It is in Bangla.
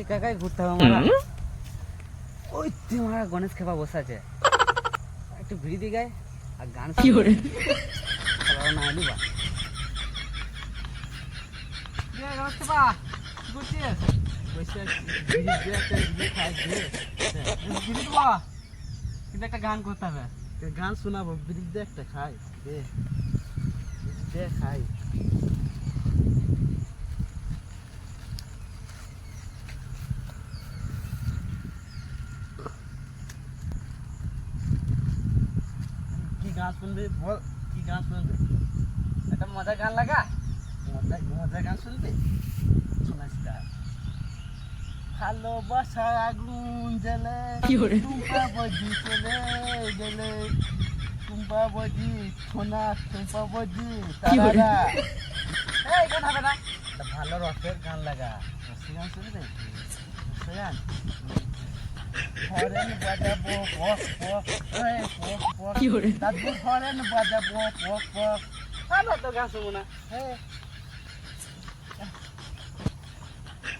একা একাই ঘুরতে হবে ওই তুই গণেশ খেপা বসে আছে। একটু ভিড়ি গায়ে আর গান কি করে? না এলু বা। গণেশ খেপা। আছি। একটা গান করতে হবে। গান শোনাবো দে একটা খাই। দে খাই। গান শুনবি বল কি গান শুনবি? একটা মজা গান লাগা? মজা মজা গান শুনবি? শোনাস গান ভালোবাসার আগুন জ্বলে টুম্পা বজি চলে গেলে টুম্পা বজি সোনা টুম্পা বজি তারা এই গান হবে না? ভালো রসের গান লাগা। রসের গান শুনবে? রসের গান? You're... That's good for him, but the book, book, book. I'm not the gas,